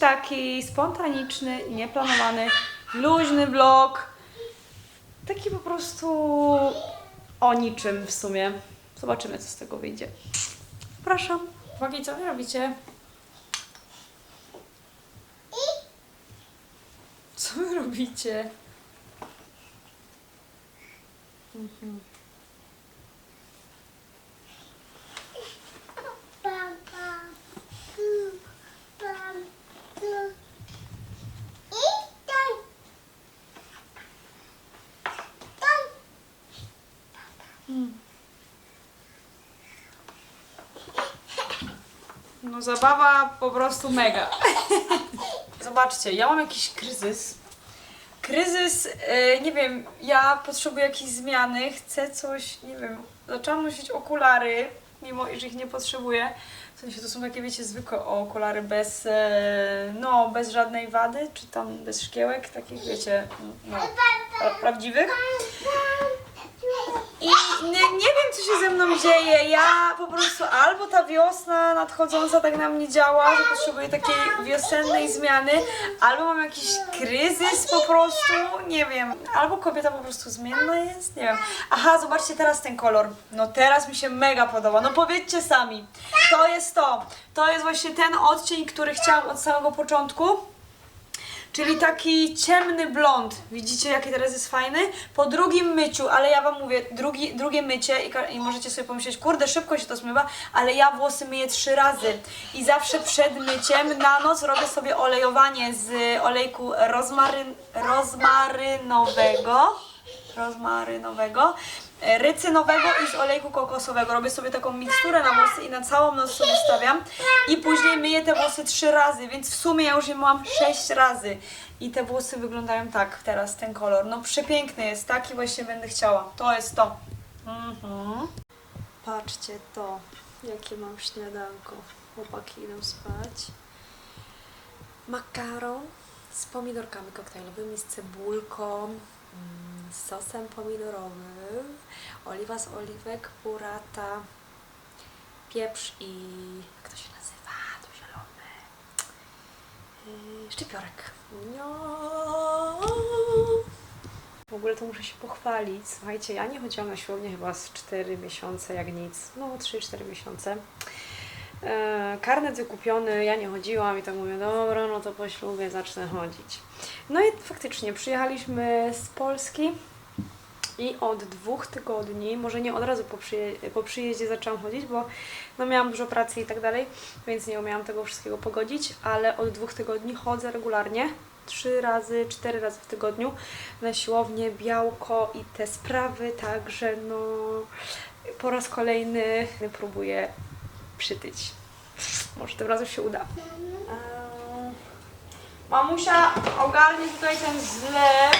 taki spontaniczny, nieplanowany, luźny vlog. Taki po prostu o niczym w sumie. Zobaczymy, co z tego wyjdzie. Zapraszam. Chłopaki, co wy robicie? Co wy robicie? Mhm. No zabawa po prostu mega. Zobaczcie, ja mam jakiś kryzys. Kryzys, e, nie wiem, ja potrzebuję jakiejś zmiany, chcę coś, nie wiem, zaczęłam nosić okulary, mimo iż ich nie potrzebuję. W sensie to są takie, wiecie, zwykłe okulary bez, e, no, bez żadnej wady, czy tam bez szkiełek, takich, wiecie, no, pra prawdziwych. Nie, nie wiem, co się ze mną dzieje. Ja po prostu albo ta wiosna nadchodząca tak na mnie działa, że potrzebuję takiej wiosennej zmiany, albo mam jakiś kryzys po prostu, nie wiem. Albo kobieta po prostu zmienna jest, nie wiem. Aha, zobaczcie teraz ten kolor. No teraz mi się mega podoba. No powiedzcie sami. To jest to. To jest właśnie ten odcień, który chciałam od samego początku. Czyli taki ciemny blond. Widzicie, jaki teraz jest fajny? Po drugim myciu, ale ja wam mówię, drugi, drugie mycie i, i możecie sobie pomyśleć, kurde, szybko się to zmywa, ale ja włosy myję trzy razy. I zawsze przed myciem na noc robię sobie olejowanie z olejku rozmaryn, rozmarynowego. Rozmarynowego. Rycynowego i z olejku kokosowego. Robię sobie taką miksturę na włosy i na całą noc sobie stawiam. I później myję te włosy trzy razy, więc w sumie ja już je mam sześć razy. I te włosy wyglądają tak teraz, ten kolor. No przepiękny jest, taki właśnie będę chciała. To jest to. Mhm. Patrzcie to, jakie mam śniadanko. Chłopaki idą spać. Makaron z pomidorkami koktajlowymi, z cebulką, z sosem pomidorowym, oliwa z oliwek, burata, pieprz i jak to się nazywa? To zielone. Yy, szczypiorek. No. W ogóle to muszę się pochwalić. Słuchajcie, ja nie chodziłam na siłownię chyba z 4 miesiące, jak nic. No, 3-4 miesiące. E, karnet wykupiony, ja nie chodziłam i tak mówię, dobra, no to po ślubie zacznę chodzić. No i faktycznie przyjechaliśmy z Polski i od dwóch tygodni, może nie od razu po, przyje- po przyjeździe zaczęłam chodzić, bo no miałam dużo pracy i tak dalej, więc nie umiałam tego wszystkiego pogodzić, ale od dwóch tygodni chodzę regularnie, trzy razy, cztery razy w tygodniu na siłownię, białko i te sprawy, także no po raz kolejny próbuję przytyć. Może tym razem się uda. Eee, Mamusia ogarnie tutaj ten zlew.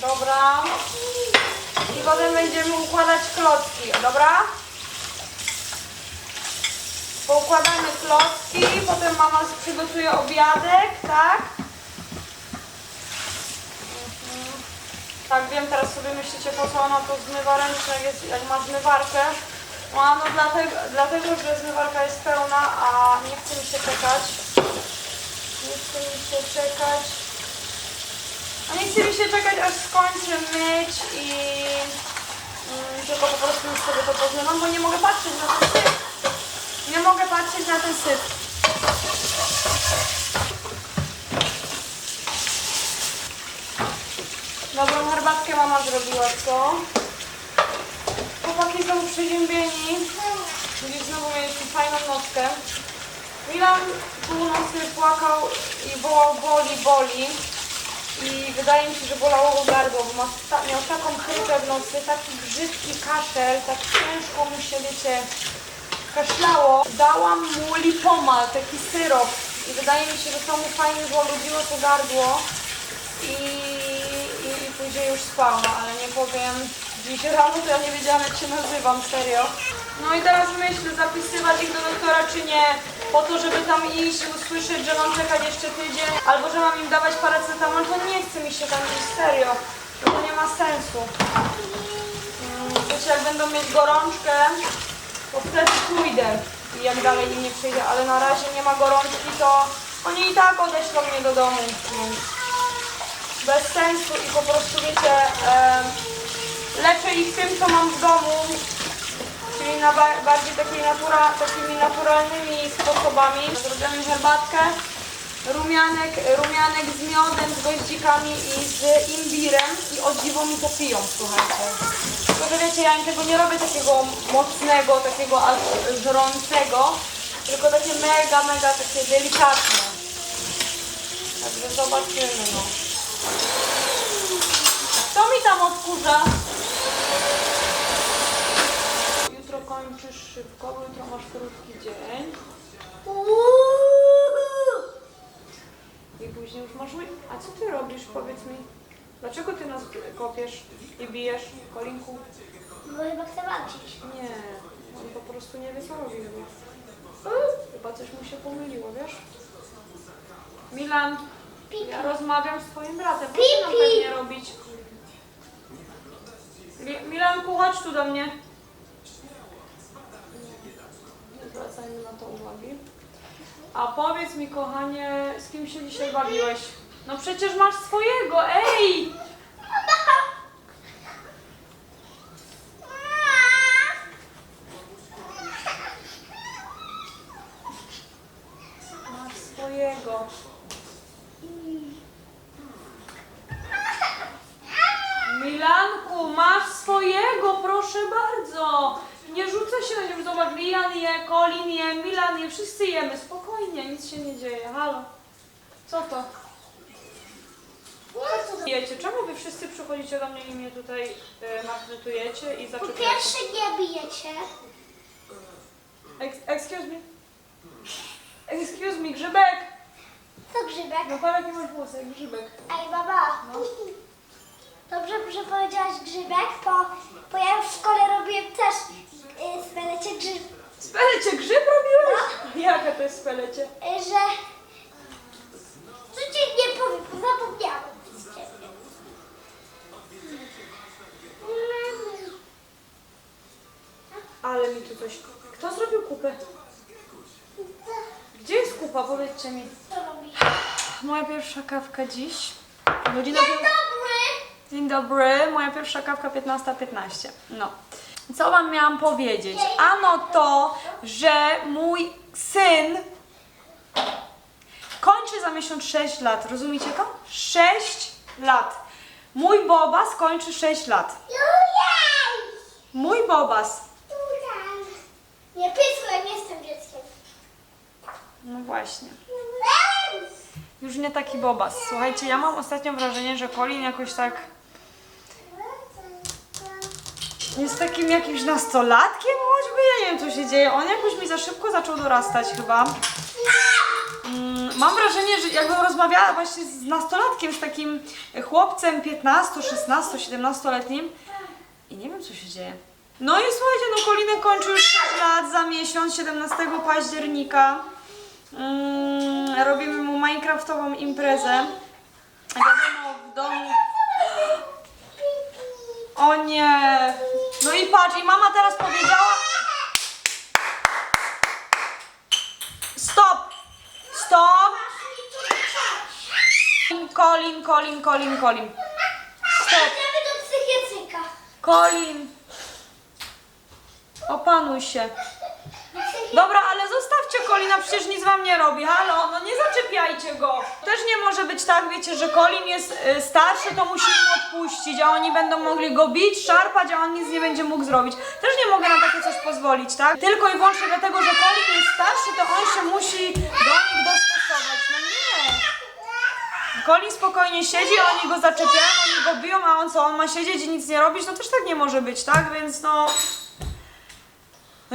Dobra. I potem będziemy układać klocki, dobra? Poukładamy klocki, potem mama przygotuje obiadek, tak? Mhm. Tak, wiem, teraz sobie myślicie, po co ona to zmywa ręcznie, jak, jest, jak ma zmywarkę. No, no dlatego, dlatego, że zmywarka jest pełna, a nie chce mi się czekać. Nie chce mi się czekać. A nie chce mi się czekać, aż skończę myć i mm, tylko po prostu już sobie to pozmywam, bo nie mogę patrzeć na ten syf. Nie mogę patrzeć na ten syf. Dobrą herbatkę mama zrobiła, co? Chłopaki są przeziębieni. Dziś znowu mieliśmy fajną nockę. Milan północy płakał i wołał boli, boli. I wydaje mi się, że bolało go gardło, bo miał taką chrypę w nocy, taki brzydki kaszel, tak ciężko mu się, wiecie, kaszlało. Dałam mu lipomal, taki syrop. I wydaje mi się, że to mu fajnie złagodziło to gardło. I, i, i później już spał, no, ale nie powiem. Dziś rano to ja nie wiedziałam jak się nazywam, serio. No i teraz myślę, zapisywać ich do doktora czy nie, po to, żeby tam iść i usłyszeć, że mam czekać jeszcze tydzień, albo że mam im dawać paracetamol, to nie chce mi się tam iść, serio. To nie ma sensu. Mm, Wiecie, jak będą mieć gorączkę, to wtedy pójdę. i jak dalej im nie przyjdzie, ale na razie nie ma gorączki, to oni i tak odeślą mnie do domu, bez sensu i po prostu wiecie, leczę ich tym, co mam w domu, czyli na ba- bardziej takiej natura, takimi naturalnymi sposobami. Zrobimy herbatkę, rumianek, rumianek z miodem, z goździkami i z imbirem i o dziwo mi to piją, słuchajcie. Tylko, że wiecie, ja im tego nie robię takiego mocnego, takiego aż żrącego, tylko takie mega, mega takie delikatne. Także zobaczymy, no. Kto mi tam odkurza? Jutro kończysz szybko, bo jutro masz krótki dzień. I później już masz A co ty robisz, powiedz mi? Dlaczego ty nas kopiesz i bijesz, Kolinku? Bo chyba chcę walczyć. Nie, on po prostu nie wie co robi chyba. Chyba coś mu się pomyliło, wiesz? Milan, ja rozmawiam z twoim bratem. Proszę nam tak nie robić. Mi- Milanku, chodź tu do mnie. Nie zwracajmy na to uwagi. A powiedz mi, kochanie, z kim się dzisiaj bawiłeś? No przecież masz swojego, ej! Masz swojego. Milanku, masz swojego, proszę bardzo. Nie rzucaj się na nią, zobacz, Lian je, Colin je, Milan je, wszyscy jemy, spokojnie, nic się nie dzieje, halo. Co to? Jecie, czemu wy wszyscy przychodzicie do mnie i mnie tutaj y, maltretujecie i Po zaczepiacie? pierwsze nie bijecie. Ex- excuse me? Excuse me, grzybek! To grzybek. No parę nie masz włosy, jak grzybek. Ej, baba. Dobrze, że powiedziałaś grzybek, bo, bo ja już w szkole robiłem też y, spelecie grzyb, Spelecie, grzyb robiłeś? Jaka to jest spelecie? y, że... Coś... Kto zrobił kupę? Gdzie jest kupa? Powiedzcie mi. Co? Moja pierwsza kawka dziś. Godzina Dzień dobry! Dzień dobry, moja pierwsza kawka 15.15. No. Co wam miałam powiedzieć? Ano to, że mój syn kończy za miesiąc 6 lat. Rozumiecie to? 6 lat. Mój Bobas kończy 6 lat. Mój Bobas. Nie nie jestem dzieckiem. No właśnie. Już nie taki Bobas. Słuchajcie, ja mam ostatnio wrażenie, że Colin jakoś tak jest takim jakimś nastolatkiem choćby. Ja nie wiem, co się dzieje. On jakoś mi za szybko zaczął dorastać chyba. Mm, Mam wrażenie, że jakbym rozmawiała właśnie z nastolatkiem, z takim chłopcem 15, 16, 17-letnim i nie wiem, co się dzieje. No i słuchajcie, no Kolinek kończy już 6 lat za miesiąc, 17 października. Mm, robimy mu minecraftową imprezę. Wiadomo, w domu... O nie! No i patrz, i mama teraz powiedziała... Stop! Stop! Colin, Colin, Colin, Colin. Stop! Colin! Opanuj się. Dobra, ale zostawcie Colina, przecież nic wam nie robi. Halo, no nie zaczepiajcie go. Też nie może być tak, wiecie, że Colin jest y, starszy, to musimy mu odpuścić, a oni będą mogli go bić, szarpać, a on nic nie będzie mógł zrobić. Też nie mogę na takie coś pozwolić, tak? Tylko i wyłącznie dlatego, że Colin jest starszy, to on się musi do nich dostosować. No nie. Colin spokojnie siedzi, oni go zaczepiają, oni go biją, a on co, on ma siedzieć i nic nie robić? No też tak nie może być, tak? Więc no...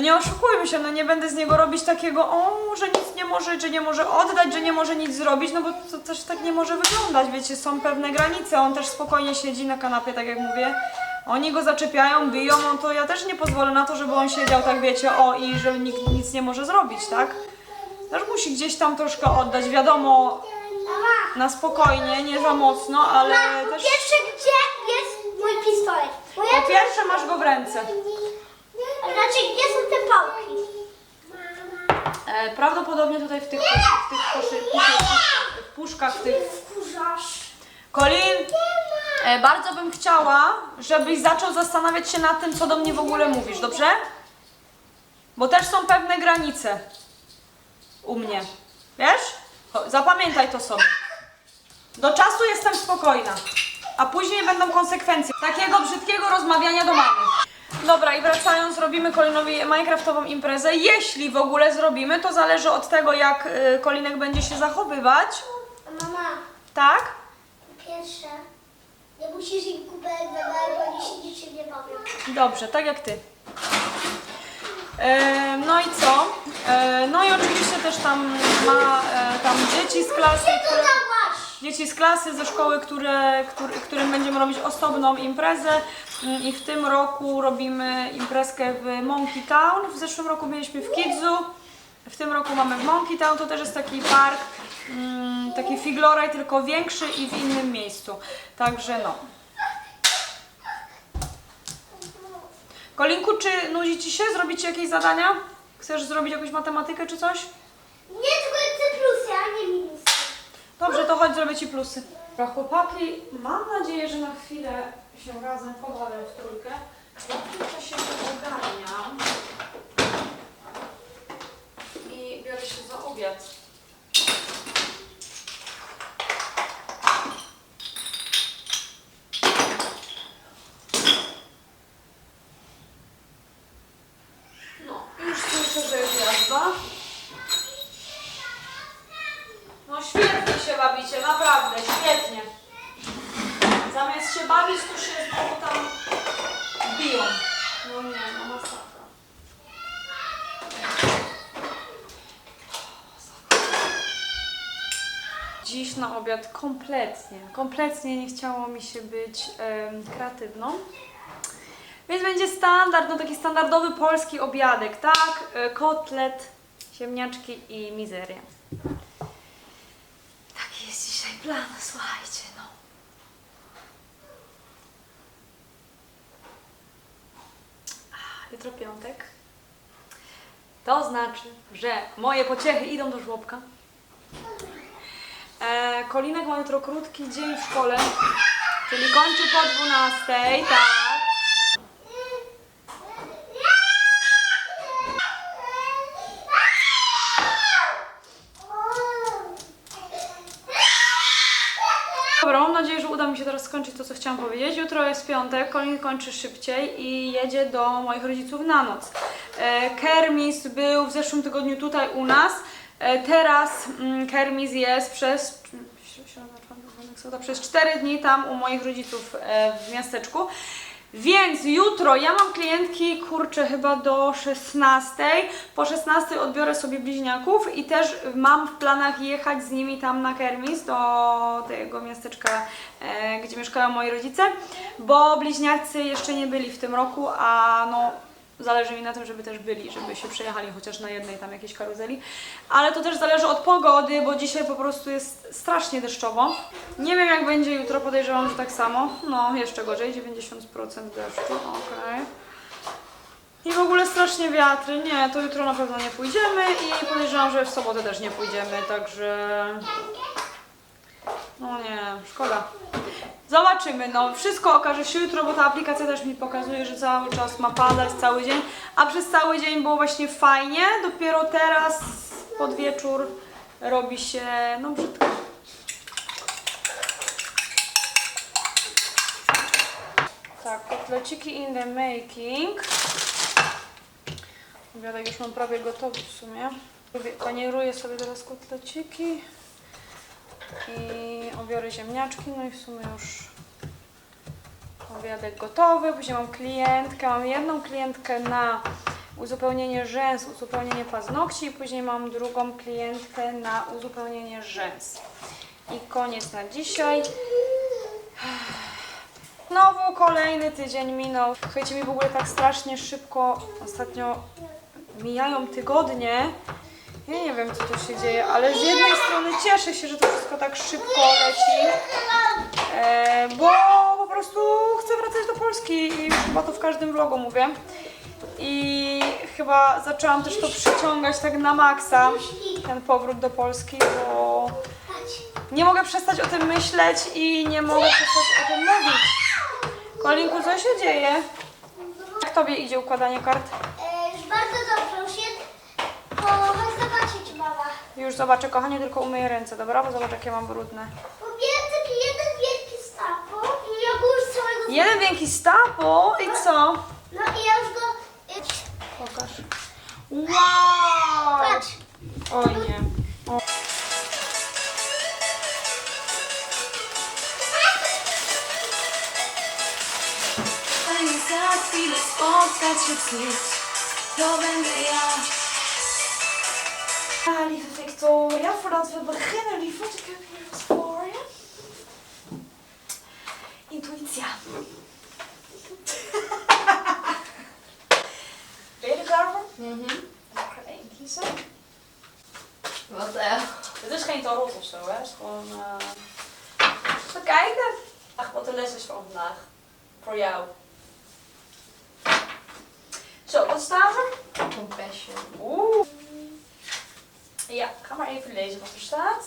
No nie oszukujmy się, no nie będę z niego robić takiego, o, że nic nie może, że nie może oddać, że nie może nic zrobić, no bo to też tak nie może wyglądać, wiecie, są pewne granice, on też spokojnie siedzi na kanapie, tak jak mówię. Oni go zaczepiają, biją, no to ja też nie pozwolę na to, żeby on siedział tak, wiecie, o, i że nikt nic nie może zrobić, tak? Też musi gdzieś tam troszkę oddać, wiadomo, na spokojnie, nie za mocno, ale też... pierwsze, gdzie jest mój pistolet? Po pierwsze masz go w ręce. Znaczy, gdzie są te pałki? E, prawdopodobnie tutaj w tych, w tych koszy, puszkach, w puszkach, w tych Wkurzasz. Colin, e, bardzo bym chciała, żebyś zaczął zastanawiać się nad tym, co do mnie w ogóle mówisz, dobrze? Bo też są pewne granice u mnie. Wiesz? Cho- Zapamiętaj to sobie. Do czasu jestem spokojna, a później będą konsekwencje takiego brzydkiego rozmawiania do mamy. Dobra, i wracając, robimy Colinowi Minecraftową imprezę. Jeśli w ogóle zrobimy, to zależy od tego, jak y, Kolinek będzie się zachowywać. Mama, Tak? po pierwsze, nie musisz im kubek wybrać, bo oni się niczym nie bawią. Dobrze, tak jak ty. E, no i co? E, no i oczywiście też tam ma e, tam dzieci z klasy, które, Dałaś! Dzieci z klasy ze szkoły, które, który, którym będziemy robić osobną imprezę Mm, i w tym roku robimy imprezkę w Monkey Town. W zeszłym roku byliśmy w Kidzu, w tym roku mamy w Monkey Town, to też jest taki park, mm, taki figloraj, tylko większy i w innym miejscu. Także no. Kolinku, czy nudzi Ci się zrobić jakieś zadania? Chcesz zrobić jakąś matematykę czy coś? Nie, tylko chcę plusy, a nie minusy. Dobrze, to chodź, zrobię Ci plusy. Chłopaki, mam nadzieję, że na chwilę się razem pobawią w trójkę. Ja w się ogarniam i biorę się za obiad. No, już słyszę, że jest jazda. No świetnie się bawicie, naprawdę, świetnie. Zamiast się bawić, to się znowu tam biją. No nie, no masakra. Dziś na kompletnie, kompletnie nie chciało mi się być kreatywną. Więc będzie standard, no taki standardowy polski obiadek, tak? E, Kotlet, ziemniaczki i mizeria. Taki jest dzisiaj plan, słuchajcie, no. Jutro piątek. To znaczy, że moje pociechy idą do żłobka. E, Kolinek ma jutro krótki dzień w szkole, czyli kończy po 12, tak. Dobra, mam nadzieję, że uda mi się teraz skończyć to, co chciałam powiedzieć. Jutro jest piątek, Colin kończy szybciej i jedzie do moich rodziców na noc. E, Kermis był w zeszłym tygodniu tutaj u nas. E, teraz mm, Kermis jest przez, przez 4 dni tam u moich rodziców e, w miasteczku. Więc jutro ja mam klientki, kurczę, chyba do 16. Po 16 odbiorę sobie bliźniaków i też mam w planach jechać z nimi tam na Kermis do tego miasteczka, e, gdzie mieszkają moi rodzice, bo bliźniacy jeszcze nie byli w tym roku, a no zależy mi na tym, żeby też byli, żeby się przejechali chociaż na jednej tam jakiejś karuzeli. Ale to też zależy od pogody, bo dzisiaj po prostu jest strasznie deszczowo. Nie wiem jak będzie jutro, podejrzewam, że tak samo. No, jeszcze gorzej, 90% deszczu, okej. I w ogóle strasznie wiatry. Nie, to jutro na pewno nie pójdziemy i podejrzewam, że w sobotę też nie pójdziemy, także... No nie, szkoda. Zobaczymy, no wszystko okaże się jutro, bo ta aplikacja też mi pokazuje, że cały czas ma padać cały dzień, a przez cały dzień było właśnie fajnie, dopiero teraz pod wieczór robi się, no brzydko. Tak, kotleciki in the making. Obiadek już mam prawie gotowy w sumie. Panieruję sobie teraz kotleciki i obiorę ziemniaczki, no i w sumie już obiadek gotowy. Później mam klientkę, mam jedną klientkę na uzupełnienie rzęs, uzupełnienie paznokci i później mam drugą klientkę na uzupełnienie rzęs. I koniec na dzisiaj. Znowu kolejny tydzień minął. Słuchajcie, mi w ogóle tak strasznie szybko ostatnio mijają tygodnie. Ja nie wiem, co tu się dzieje, ale z jednej strony cieszę się, że to wszystko tak szybko leci, e, bo po prostu chcę wracać do Polski i chyba to w każdym vlogu mówię. I chyba zaczęłam też to przyciągać tak na maksa, ten powrót do Polski, bo nie mogę przestać o tym myśleć i nie mogę przestać o tym mówić. Kolinku, co się dzieje? Jak tobie idzie układanie kart? E, już bardzo dobrze, już jest. O, chodź zobaczyć, mama. Już zobaczę, kochanie, tylko umyję ręce, dobra? Bo zobacz, jakie mam brudne. Powiedzmy taki jeden wielki stapo i ja go już całego... Jeden wielki stapo i co? No i ja już go... e, Pokaż. Wow! Patrz. Oj nie. O. Fajnie za chwilę spotkać się znów, to będę ja. Ja, lieve Victoria, voordat we beginnen, lieverd, ik heb hier wat voor je. Intuïtia. Ben je er klaar voor? Mhm. Ik ga er één kiezen. Wat eh? Dit is geen tarot of zo, hè? Het is gewoon. eh Even kijken. Ach, wat de les is van vandaag. Voor jou. Zo, wat staat er? Compassion. Oeh. Ja, ga maar even lezen wat er staat.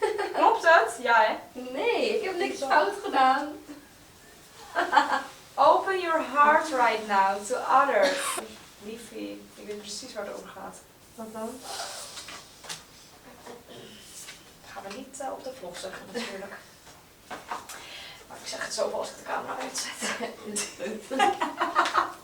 Klopt het? Ja, hè? Nee, ik heb niks fout gedaan. Open your heart right now to others. Liefie, ik weet precies waar het over gaat. Wat dan? gaan we niet eh, op de vlog zeggen natuurlijk. Ik zeg het zoveel als ik de camera uitzet.